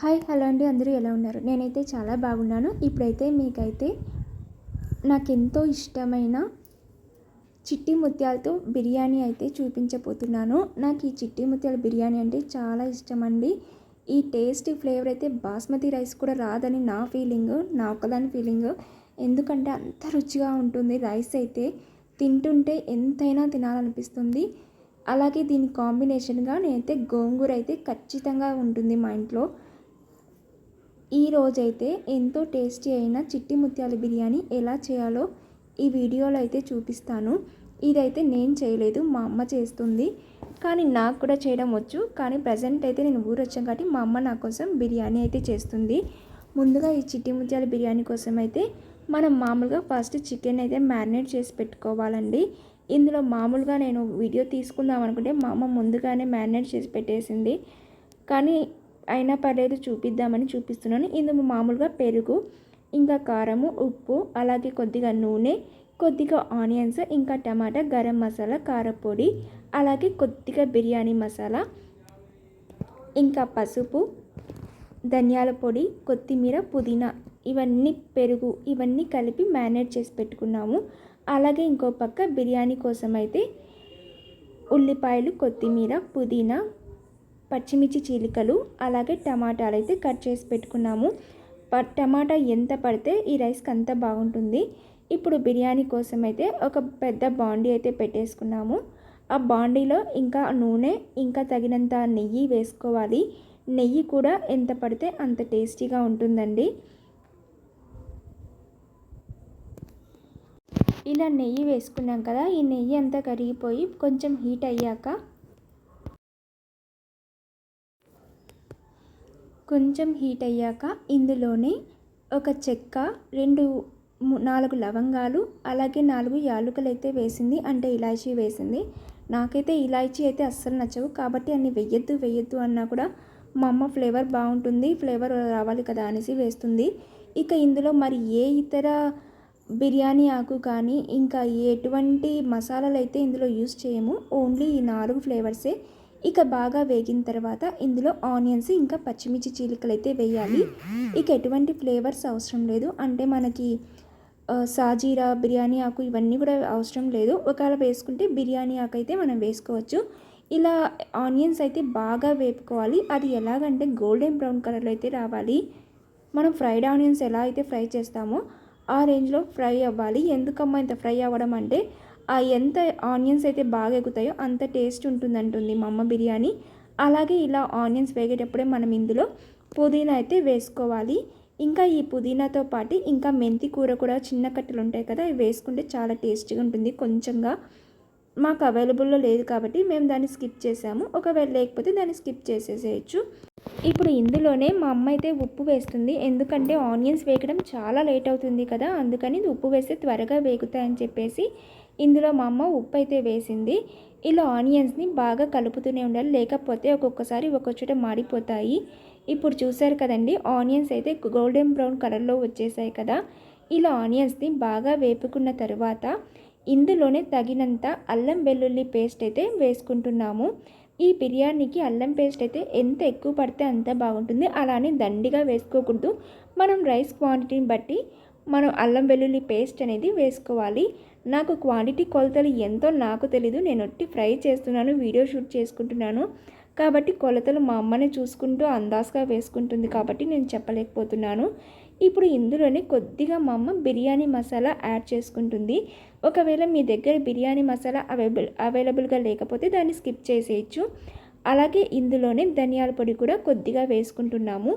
Hi hello అండి. అందరూ ఎలా ఉన్నారు? నేనైతే చాలా బాగున్నాను. ఇప్పుడైతే మీకైతే నాకెంతో ఇష్టమైన చిట్టి ముత్యాలతో బిర్యానీ అయితే చూపించబోతున్నాను. నాకు ఈ చిట్టి ముత్యాల బిర్యానీ అంటే చాలా ఇష్టం అండి. ఈ టేస్టీ ఫ్లేవర్ అయితే బాస్మతి రైస్ కూడా రాదని నా ఫీలింగ్ నా ఒక్కదాని ఫీలింగ్. ఎందుకంటే అంత రుచిగా ఉంటుంది రైస్ అయితే. తింటుంటే ఎంతైనా తినాలనిపిస్తుంది. అలాగే దీని కాంబినేషన్గా నేనైతే గోంగూర అయితే ఖచ్చితంగా ఉంటుంది మా ఇంట్లో. ఈ రోజైతే ఎంతో టేస్టీ అయిన చిట్టి ముత్యాల బిర్యానీ ఎలా చేయాలో ఈ వీడియోలో అయితే చూపిస్తాను. ఇదైతే నేను చేయలేదు మా అమ్మ చేస్తుంది. కానీ నాకు కూడా చేయడం వచ్చు. కానీ ప్రజెంట్ అయితే నేను ఊరు వచ్చాను కాబట్టి మా అమ్మ నా కోసం బిర్యానీ అయితే చేస్తుంది. ముందుగా ఈ చిట్టి ముత్యాల బిర్యానీ కోసం అయితే మనం మామూలుగా ఫస్ట్ చికెన్ అయితే మ్యారినేట్ చేసి పెట్టుకోవాలండి. ఇందులో మామూలుగా నేను వీడియో తీసుకుందాం అనుకుంటే మా అమ్మ ముందుగానే మ్యారినేట్ చేసి పెట్టేసింది. కానీ అయినా పర్లేదు చూపిద్దామని చూపిస్తున్నాను. ఇందులో మామూలుగా పెరుగు ఇంకా కారము ఉప్పు అలాగే కొద్దిగా నూనె కొద్దిగా ఆనియన్స్ ఇంకా టమాటా గరం మసాలా కారపొడి అలాగే కొద్దిగా బిర్యానీ మసాలా ఇంకా పసుపు ధనియాల పొడి కొత్తిమీర పుదీనా ఇవన్నీ పెరుగు ఇవన్నీ కలిపి మ్యారినేట్ చేసి పెట్టుకున్నాము. అలాగే ఇంకో పక్క బిర్యానీ కోసం అయితే ఉల్లిపాయలు కొత్తిమీర పుదీనా పచ్చిమిర్చి చీలికలు అలాగే టమాటాలు అయితే కట్ చేసి పెట్టుకున్నాము. టమాటా ఎంత పడితే ఈ రైస్కి అంత బాగుంటుంది. ఇప్పుడు బిర్యానీ కోసం అయితే ఒక పెద్ద బాండీ అయితే పెట్టేసుకున్నాము. ఆ బాండీలో ఇంకా నూనె ఇంకా తగినంత నెయ్యి వేసుకోవాలి. నెయ్యి కూడా ఎంత పడితే అంత టేస్టీగా ఉంటుందండి. ఇలా నెయ్యి వేసుకున్నాం కదా ఈ నెయ్యి అంతా కరిగిపోయి కొంచెం హీట్ అయ్యాక కొంచెం హీట్ అయ్యాక ఇందులోనే ఒక చెక్క రెండు నాలుగు లవంగాలు అలాగే నాలుగు యాలుకలు అయితే వేసింది. అంటే ఇలాచీ వేసింది. నాకైతే ఇలాచీ అయితే అస్సలు నచ్చవు. కాబట్టి అన్ని వెయ్యొద్దు వెయ్యొద్దు అన్నా కూడా మా అమ్మ ఫ్లేవర్ బాగుంటుంది. ఫ్లేవర్ రావాలి కదా అనేసి వేస్తుంది. ఇక ఇందులో మరి ఏ ఇతర బిర్యానీ ఆకు కానీ ఇంకా ఎటువంటి మసాలాలు అయితే ఇందులో యూస్ చేయము. ఓన్లీ ఈ నాలుగు ఫ్లేవర్సే. ఇక బాగా వేగిన తర్వాత ఇందులో ఆనియన్స్ ఇంకా పచ్చిమిర్చి చీలికలు అయితే వేయాలి. ఇక ఎటువంటి ఫ్లేవర్స్ అవసరం లేదు. అంటే మనకి సాజీరా బిర్యానీ ఆకు ఇవన్నీ కూడా అవసరం లేదు. ఒకవేళ వేసుకుంటే బిర్యానీ ఆకు అయితే మనం వేసుకోవచ్చు. ఇలా ఆనియన్స్ అయితే బాగా వేపుకోవాలి. అది ఎలాగంటే గోల్డెన్ బ్రౌన్ కలర్లో అయితే రావాలి. మనం ఫ్రైడ్ ఆనియన్స్ ఎలా అయితే ఫ్రై చేస్తామో ఆ రేంజ్లో ఫ్రై అవ్వాలి. ఎందుకమ్మా ఇంత ఫ్రై అవ్వడం అంటే ఆ ఎంత ఆనియన్స్ అయితే బాగా ఎగుతాయో అంత టేస్ట్ ఉంటుందంటుంది మా అమ్మ బిర్యానీ. అలాగే ఇలా ఆనియన్స్ వేగేటప్పుడే మనం ఇందులో పుదీనా అయితే వేసుకోవాలి. ఇంకా ఈ పుదీనాతో పాటు ఇంకా మెంతి కూర కూడా చిన్న కట్టెలు ఉంటాయి కదా ఇవి వేసుకుంటే చాలా టేస్టీగా ఉంటుంది. కొంచెంగా మాకు అవైలబుల్లో లేదు కాబట్టి మేము దాన్ని స్కిప్ చేసాము. ఒకవేళ లేకపోతే దాన్ని స్కిప్ చేసేసేయచ్చు. ఇప్పుడు ఇందులోనే మా అమ్మ అయితే ఉప్పు వేస్తుంది. ఎందుకంటే ఆనియన్స్ వేగడం చాలా లేట్ అవుతుంది కదా అందుకని ఉప్పు వేస్తే త్వరగా వేగుతాయని చెప్పేసి ఇందులో మా అమ్మ ఉప్పు అయితే వేసింది. ఇలా ఆనియన్స్ని బాగా కలుపుతూనే ఉండాలి. లేకపోతే ఒక్కొక్కసారి ఒక్కొచ్చట మాడిపోతాయి. ఇప్పుడు చూసారు కదండి ఆనియన్స్ అయితే గోల్డెన్ బ్రౌన్ కలర్లో వచ్చేసాయి కదా. ఇలా ఆనియన్స్ని బాగా వేపుకున్న తర్వాత ఇందులోనే తగినంత అల్లం వెల్లుల్లి పేస్ట్ అయితే వేసుకుంటున్నాము. ఈ బిర్యానీకి అల్లం పేస్ట్ అయితే ఎంత ఎక్కువ పడితే అంత బాగుంటుంది. అలానే దండిగా వేసుకోకూడదు. మనం రైస్ క్వాంటిటీని బట్టి మనం అల్లం వెల్లుల్లి పేస్ట్ అనేది వేసుకోవాలి. నాకు క్వాంటిటీ కొలతలు ఎంతో నాకు తెలీదు. నేను ఒట్టి ఫ్రై చేస్తున్నాను వీడియో షూట్ చేసుకుంటున్నాను. కాబట్టి కొలతలు మా అమ్మనే చూసుకుంటూ అందాజగా వేసుకుంటుంది కాబట్టి నేను చెప్పలేకపోతున్నాను. ఇప్పుడు ఇందులోనే కొద్దిగా మా అమ్మ బిర్యానీ మసాలా యాడ్ చేసుకుంటుంది. ఒకవేళ మీ దగ్గర బిర్యానీ మసాలా అవైలబుల్ అవైలబుల్గా లేకపోతే దాన్ని స్కిప్ చేసేయచ్చు. అలాగే ఇందులోనే ధనియాల పొడి కూడా కొద్దిగా వేసుకుంటున్నాము.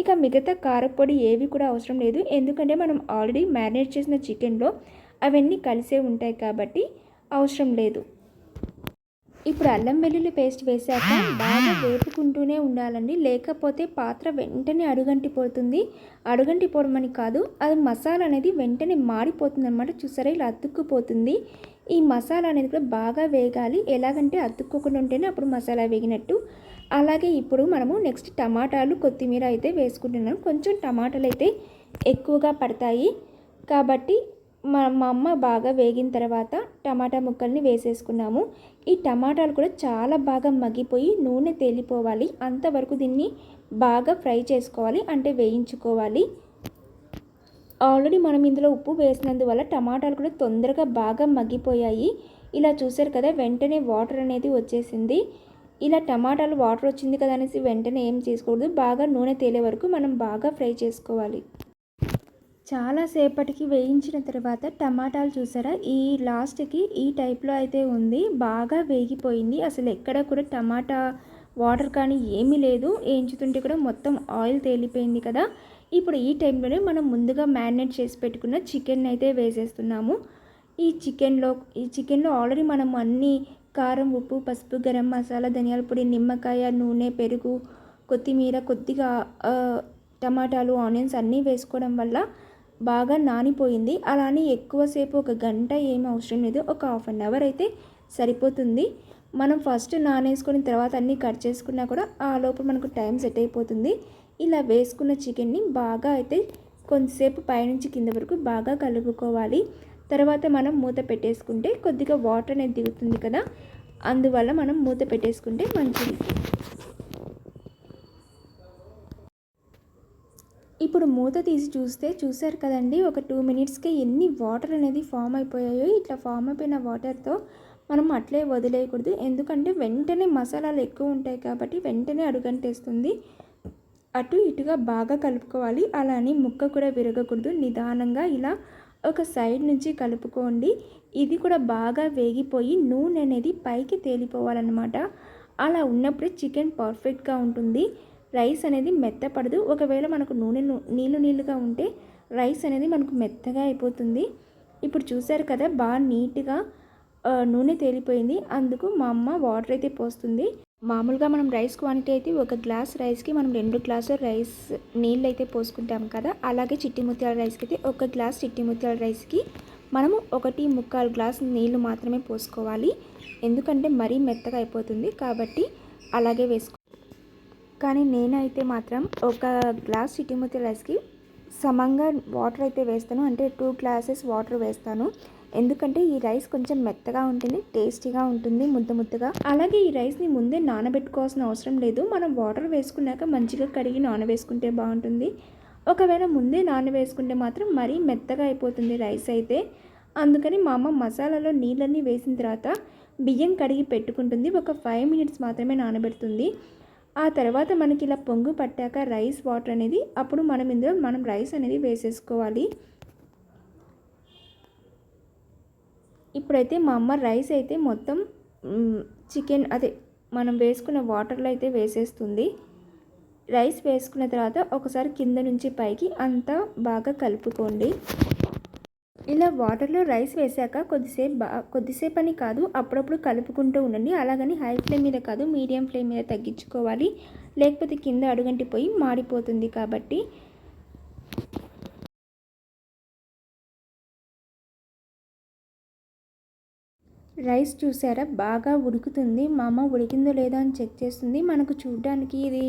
ఇక మిగతా కారపొడి ఏవి కూడా అవసరం లేదు. ఎందుకంటే మనం ఆల్రెడీ మ్యారినేట్ చేసిన చికెన్లో అవన్నీ కలిసే ఉంటాయి కాబట్టి అవసరం లేదు. ఇప్పుడు అల్లం వెల్లుల్లి పేస్ట్ వేసాక బాగా వేపుకుంటూనే ఉండాలండి. లేకపోతే పాత్ర వెంటనే అడుగంటి పోతుంది. అడుగంటి పోవడమని కాదు అది మసాలా అనేది వెంటనే మాడిపోతుంది అనమాట చూసారా ఇలా అతుక్కుపోతుంది. ఈ మసాలా అనేది కూడా బాగా వేగాలి. ఎలాగంటే అతుక్కోకుండా ఉంటేనే అప్పుడు మసాలా వేగినట్టు. అలాగే ఇప్పుడు మనము నెక్స్ట్ టమాటాలు కొత్తిమీర అయితే వేసుకుంటున్నాం. కొంచెం టమాటాలు అయితే ఎక్కువగా పడతాయి. కాబట్టి మా మా అమ్మ బాగా వేగిన తర్వాత టమాటా ముక్కల్ని వేసేసుకున్నాము. ఈ టమాటాలు కూడా చాలా బాగా మగ్గిపోయి నూనె తేలిపోవాలి. అంతవరకు దీన్ని బాగా ఫ్రై చేసుకోవాలి అంటే వేయించుకోవాలి. ఆల్రెడీ మనం ఇందులో ఉప్పు వేసినందువల్ల టమాటాలు కూడా తొందరగా బాగా మగ్గిపోయాయి. ఇలా చూసారు కదా వెంటనే వాటర్ అనేది వచ్చేసింది. ఇలా టమాటాలు వాటర్ వచ్చింది కదా అనేసి వెంటనే ఏం చేసుకోకూడదు. బాగా నూనె తేలే వరకు మనం బాగా ఫ్రై చేసుకోవాలి. చాలా సేపటికి వేయించిన తర్వాత టమాటాలు చూసారా? ఈ లాస్ట్కి ఈ టైప్లో అయితే ఉంది. బాగా వేగిపోయింది. అసలు ఎక్కడ కూడా టమాటా వాటర్ కానీ ఏమీ లేదు. వేయించుతుంటే కూడా మొత్తం ఆయిల్ తేలిపోయింది కదా. ఇప్పుడు ఈ టైంలోనే మనం ముందుగా మ్యారినేట్ చేసి పెట్టుకున్న చికెన్ అయితే వేసేస్తున్నాము. ఈ చికెన్లో ఈ చికెన్లో ఆల్రెడీ మనం అన్ని కారం ఉప్పు పసుపు గరం మసాలా ధనియాల పొడి నిమ్మకాయ నూనె పెరుగు కొత్తిమీర కొద్దిగా టమాటాలు ఆనియన్స్ అన్నీ వేసుకోవడం వల్ల బాగా నానిపోయింది. అలానే ఎక్కువసేపు ఒక గంట ఏం అవసరం లేదు. ఒక హాఫ్ అన్ అవర్ అయితే సరిపోతుంది. మనం ఫస్ట్ నానేసుకుని తర్వాత అన్నీ కట్ చేసుకున్నా కూడా ఆ లోపల మనకు టైం సెట్ అయిపోతుంది. ఇలా వేసుకున్న చికెన్ని బాగా అయితే కొంతసేపు పైనుంచి కింద వరకు బాగా కలుపుకోవాలి. తర్వాత మనం మూత పెట్టేసుకుంటే కొద్దిగా వాటర్ అనేది దిగుతుంది కదా. అందువల్ల మనం మూత పెట్టేసుకుంటే మంచిది. ఇప్పుడు మూత తీసి చూస్తే చూసారు కదండి ఒక టూ మినిట్స్కి ఎన్ని వాటర్ అనేది ఫామ్ అయిపోయాయో ఇట్లా ఫామ్ అయిపోయిన వాటర్తో మనం అట్లే వదిలేయకూడదు. ఎందుకంటే వెంటనే మసాలాలు ఎక్కువ ఉంటాయి కాబట్టి వెంటనే అడుగంటేస్తుంది. అటు ఇటుగా బాగా కలుపుకోవాలి. అలానే ముక్క కూడా విరగకూడదు. నిదానంగా ఇలా ఒక సైడ్ నుంచి కలుపుకోండి. ఇది కూడా బాగా వేగిపోయి నూనె అనేది పైకి తేలిపోవాలన్నమాట. అలా ఉన్నప్పుడే చికెన్ పర్ఫెక్ట్గా ఉంటుంది. రైస్ అనేది మెత్తపడదు. ఒకవేళ మనకు నూనె నీళ్ళు నీళ్ళుగా ఉంటే రైస్ అనేది మనకు మెత్తగా అయిపోతుంది. ఇప్పుడు చూసారు కదా బాగా నీట్గా నూనె తేలిపోయింది. అందుకు మా అమ్మ వాటర్ అయితే పోస్తుంది. మామూలుగా మనం రైస్ క్వాంటిటీ అయితే ఒక గ్లాస్ రైస్కి మనం రెండు గ్లాసుల రైస్ నీళ్ళు అయితే పోసుకుంటాం కదా. అలాగే చిట్టి ముత్యాల రైస్కి అయితే ఒక గ్లాస్ చిట్టి ముత్యాల రైస్కి మనము ఒకటి ముక్కాలు గ్లాస్ నీళ్ళు మాత్రమే పోసుకోవాలి. ఎందుకంటే మరీ మెత్తగా అయిపోతుంది కాబట్టి అలాగే వేసుకో కానీ నేనైతే మాత్రం ఒక గ్లాస్ చిట్టిముత్తి రైస్కి సమంగా వాటర్ అయితే వేస్తాను. అంటే టూ గ్లాసెస్ వాటర్ వేస్తాను. ఎందుకంటే ఈ రైస్ కొంచెం మెత్తగా ఉంటుంది టేస్టీగా ఉంటుంది ముద్ద ముద్దగా. అలాగే ఈ రైస్ని ముందే నానబెట్టుకోవాల్సిన అవసరం లేదు. మనం వాటర్ వేసుకున్నాక మంచిగా కడిగి నానవేసుకుంటే బాగుంటుంది. ఒకవేళ ముందే నానవేసుకుంటే మాత్రం మరీ మెత్తగా అయిపోతుంది రైస్ అయితే. అందుకని మా అమ్మ మసాలాలో నీళ్ళన్నీ వేసిన తర్వాత బియ్యం కడిగి పెట్టుకుంటుంది. ఒక ఫైవ్ మినిట్స్ మాత్రమే నానబెడుతుంది. ఆ తర్వాత మనకి ఇలా పొంగు పట్టాక రైస్ వాటర్ అనేది అప్పుడు మనం ఇందులో మనం రైస్ అనేది వేసేసుకోవాలి. ఇప్పుడైతే మా అమ్మ రైస్ అయితే మొత్తం చికెన్ అదే మనం వేసుకున్న వాటర్లో అయితే వేసేస్తుంది. రైస్ వేసుకున్న తర్వాత ఒకసారి కింద నుంచి పైకి అంతా బాగా కలుపుకోండి. ఇలా వాటర్లో రైస్ వేశాక కొద్దిసేపు బా కొద్దిసేపు అని కాదు అప్పుడప్పుడు కలుపుకుంటూ ఉండండి. అలాగని హై ఫ్లేమ్ మీద కాదు మీడియం ఫ్లేమ్ మీద తగ్గించుకోవాలి. లేకపోతే కింద అడుగంటిపోయి మాడిపోతుంది కాబట్టి. రైస్ చూసారా? బాగా ఉడుకుతుంది. మా అమ్మ ఉడికిందో లేదో అని చెక్ చేస్తుంది. మనకు చూడడానికి ఇది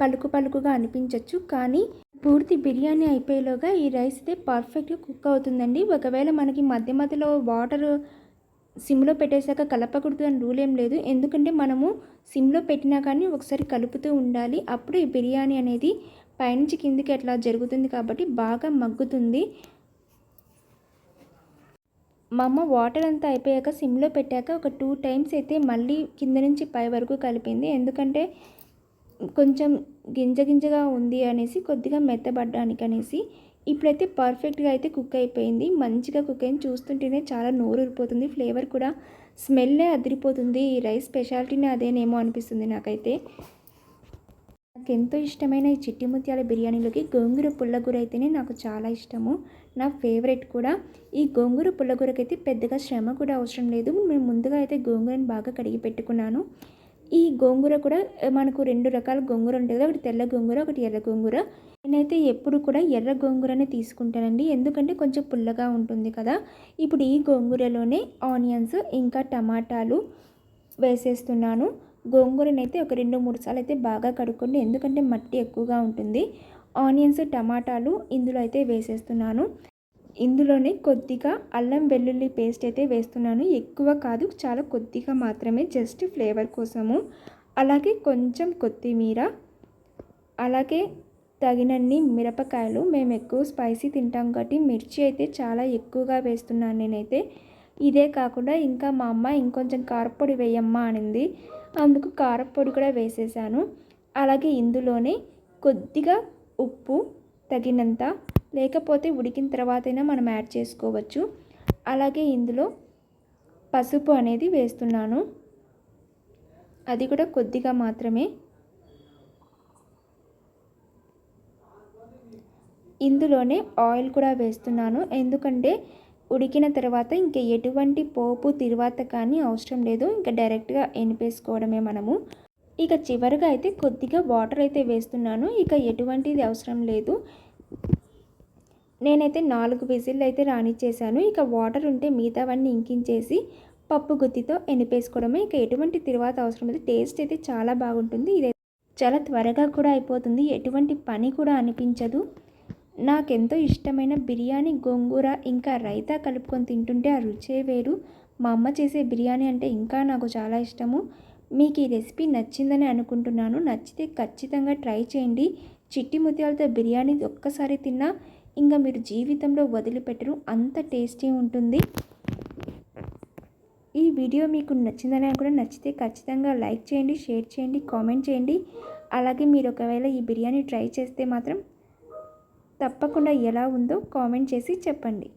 పలుకు పలుకుగా అనిపించవచ్చు కానీ పూర్తి బిర్యానీ అయిపోయేలోగా ఈ రైస్ అయితే పర్ఫెక్ట్గా కుక్ అవుతుందండి. ఒకవేళ మనకి మధ్య మధ్యలో వాటర్ సిమ్లో పెట్టేశాక కలపకూడదు అని రూల్ ఏం లేదు. ఎందుకంటే మనము సిమ్లో పెట్టినా కానీ ఒకసారి కలుపుతూ ఉండాలి. అప్పుడు ఈ బిర్యానీ అనేది పైనుంచి కిందికి అట్లా జరుగుతుంది కాబట్టి బాగా మగ్గుతుంది. మా అమ్మ వాటర్ అంతా అయిపోయాక సిమ్లో పెట్టాక ఒక టూ టైమ్స్ అయితే మళ్ళీ కింద నుంచి పై వరకు కలిపింది. ఎందుకంటే కొంచెం గింజ గింజగా ఉంది అనేసి కొద్దిగా మెత్తబడ్డానికి అనేసి ఇప్పుడైతే పర్ఫెక్ట్గా అయితే కుక్ అయిపోయింది. మంచిగా కుక్ అయింది. చూస్తుంటేనే చాలా నోరు ఊరిపోతుంది ఫ్లేవర్ కూడా స్మెల్లే అదిరిపోతుంది. ఈ రైస్ స్పెషాలిటీనే అదేనేమో అనిపిస్తుంది నాకైతే. నాకు ఎంతో ఇష్టమైన ఈ చిట్టి ముత్యాల బిర్యానీలోకి గోంగూర పుల్లగూర అయితేనే నాకు చాలా ఇష్టము. నా ఫేవరెట్ కూడా. ఈ గోంగూర పుల్లగూరకైతే పెద్దగా శ్రమ కూడా అవసరం లేదు. మేము ముందుగా అయితే గోంగూరని బాగా కడిగి పెట్టుకున్నాను. ఈ గోంగూర కూడా మనకు రెండు రకాల గోంగూర ఉంటుంది కదా ఒకటి తెల్ల గోంగూర ఒకటి ఎర్ర గోంగూర. నేనైతే ఎప్పుడు కూడా ఎర్ర గోంగూరనే తీసుకుంటానండి. ఎందుకంటే కొంచెం పుల్లగా ఉంటుంది కదా. ఇప్పుడు ఈ గోంగూరలోనే ఆనియన్స్ ఇంకా టమాటాలు వేసేస్తున్నాను. గోంగూరనైతే ఒక రెండు మూడు సార్లు అయితే బాగా కడుక్కోండి. ఎందుకంటే మట్టి ఎక్కువగా ఉంటుంది. ఆనియన్స్ టమాటాలు ఇందులో అయితే వేసేస్తున్నాను. ఇందులోనే కొద్దిగా అల్లం వెల్లుల్లి పేస్ట్ అయితే వేస్తున్నాను. ఎక్కువ కాదు చాలా కొద్దిగా మాత్రమే జస్ట్ ఫ్లేవర్ కోసము. అలాగే కొంచెం కొత్తిమీర అలాగే తగినన్ని మిరపకాయలు. మేము ఎక్కువ స్పైసీ తింటాం కాబట్టి మిర్చి అయితే చాలా ఎక్కువగా వేస్తున్నాను నేనైతే. ఇదే కాకుండా ఇంకా మా అమ్మ ఇంకొంచెం కారపొడి వేయమ్మా అనింది. అందుకు కారపొడి కూడా వేసేసాను. అలాగే ఇందులోనే కొద్దిగా ఉప్పు తగినంత లేకపోతే ఉడికిన తర్వాతైనా మనం యాడ్ చేసుకోవచ్చు. అలాగే ఇందులో పసుపు అనేది వేస్తున్నాను. అది కూడా కొద్దిగా మాత్రమే. ఇందులోనే ఆయిల్ కూడా వేస్తున్నాను. ఎందుకంటే ఉడికిన తర్వాత ఇంకా ఎటువంటి పోపు తిరువాత కానీ అవసరం లేదు. ఇంకా డైరెక్ట్గా ఎనిపేసుకోవడమే మనము. ఇక చివరిగా అయితే కొద్దిగా వాటర్ అయితే వేస్తున్నాను. ఇక ఎటువంటిది అవసరం లేదు. నేనైతే నాలుగు విజిల్లు అయితే రానిచ్చేసాను. ఇక వాటర్ ఉంటే మిగతావన్నీ ఇంకించేసి పప్పు గుత్తితో ఎనిపేసుకోవడమే. ఇక ఎటువంటి తిరువాత అవసరం లేదు. టేస్ట్ అయితే చాలా బాగుంటుంది. ఇది చాలా త్వరగా కూడా అయిపోతుంది. ఎటువంటి పని కూడా అనిపించదు. నాకెంతో ఇష్టమైన బిర్యానీ గోంగూర ఇంకా రైతా కలుపుకొని తింటుంటే ఆ రుచే వేరు. మా అమ్మ చేసే బిర్యానీ అంటే ఇంకా నాకు చాలా ఇష్టము. మీకు ఈ రెసిపీ నచ్చిందని అనుకుంటున్నాను. నచ్చితే ఖచ్చితంగా ట్రై చేయండి. చిట్టి ముత్యాలతో బిర్యానీ ఒక్కసారి తిన్నా ఇంకా మీరు జీవితంలో వదిలిపెట్టరు. అంత టేస్టీ ఉంటుంది. ఈ వీడియో మీకు నచ్చిందని కూడా నచ్చితే ఖచ్చితంగా లైక్ చేయండి షేర్ చేయండి కామెంట్ చేయండి. అలాగే మీరు ఒకవేళ ఈ బిర్యానీ ట్రై చేస్తే మాత్రం తప్పకుండా ఎలా ఉందో కామెంట్ చేసి చెప్పండి.